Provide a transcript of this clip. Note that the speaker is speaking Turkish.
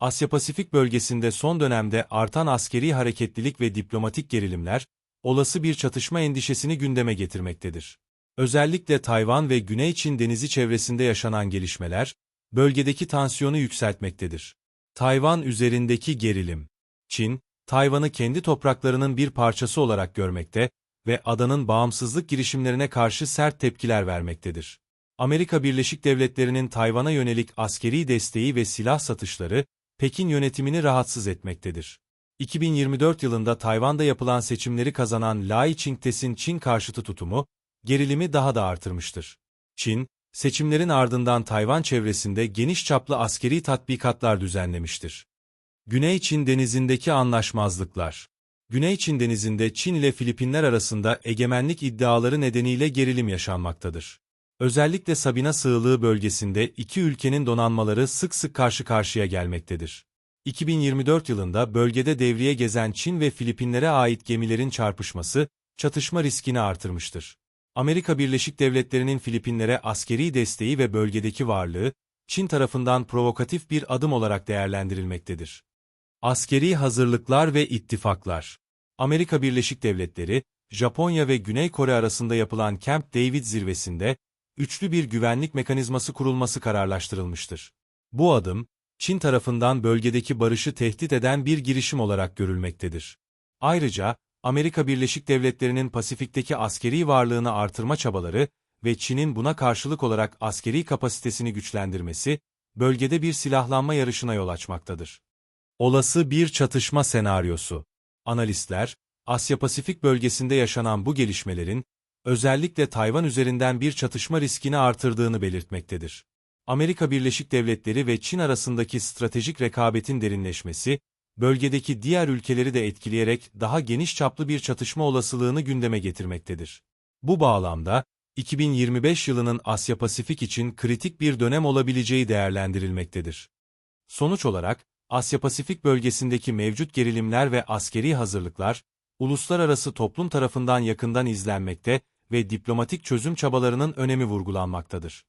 Asya-Pasifik bölgesinde son dönemde artan askeri hareketlilik ve diplomatik gerilimler, olası bir çatışma endişesini gündeme getirmektedir. Özellikle Tayvan ve Güney Çin denizi çevresinde yaşanan gelişmeler, bölgedeki tansiyonu yükseltmektedir. Tayvan üzerindeki gerilim. Çin, Tayvan'ı kendi topraklarının bir parçası olarak görmekte ve adanın bağımsızlık girişimlerine karşı sert tepkiler vermektedir. Amerika Birleşik Devletleri'nin Tayvan'a yönelik askeri desteği ve silah satışları, Pekin yönetimini rahatsız etmektedir. 2024 yılında Tayvan'da yapılan seçimleri kazanan Lai Ching-tes'in Çin karşıtı tutumu, gerilimi daha da artırmıştır. Çin, seçimlerin ardından Tayvan çevresinde geniş çaplı askeri tatbikatlar düzenlemiştir. Güney Çin denizindeki anlaşmazlıklar Güney Çin denizinde Çin ile Filipinler arasında egemenlik iddiaları nedeniyle gerilim yaşanmaktadır. Özellikle Sabina sığlığı bölgesinde iki ülkenin donanmaları sık sık karşı karşıya gelmektedir. 2024 yılında bölgede devriye gezen Çin ve Filipinlere ait gemilerin çarpışması, çatışma riskini artırmıştır. Amerika Birleşik Devletleri'nin Filipinlere askeri desteği ve bölgedeki varlığı, Çin tarafından provokatif bir adım olarak değerlendirilmektedir. Askeri hazırlıklar ve ittifaklar Amerika Birleşik Devletleri, Japonya ve Güney Kore arasında yapılan Camp David zirvesinde, üçlü bir güvenlik mekanizması kurulması kararlaştırılmıştır. Bu adım, Çin tarafından bölgedeki barışı tehdit eden bir girişim olarak görülmektedir. Ayrıca, Amerika Birleşik Devletleri'nin Pasifik'teki askeri varlığını artırma çabaları ve Çin'in buna karşılık olarak askeri kapasitesini güçlendirmesi, bölgede bir silahlanma yarışına yol açmaktadır. Olası bir çatışma senaryosu. Analistler, Asya-Pasifik bölgesinde yaşanan bu gelişmelerin, özellikle Tayvan üzerinden bir çatışma riskini artırdığını belirtmektedir. Amerika Birleşik Devletleri ve Çin arasındaki stratejik rekabetin derinleşmesi, bölgedeki diğer ülkeleri de etkileyerek daha geniş çaplı bir çatışma olasılığını gündeme getirmektedir. Bu bağlamda, 2025 yılının Asya-Pasifik için kritik bir dönem olabileceği değerlendirilmektedir. Sonuç olarak, Asya-Pasifik bölgesindeki mevcut gerilimler ve askeri hazırlıklar, uluslararası toplum tarafından yakından izlenmekte ve diplomatik çözüm çabalarının önemi vurgulanmaktadır.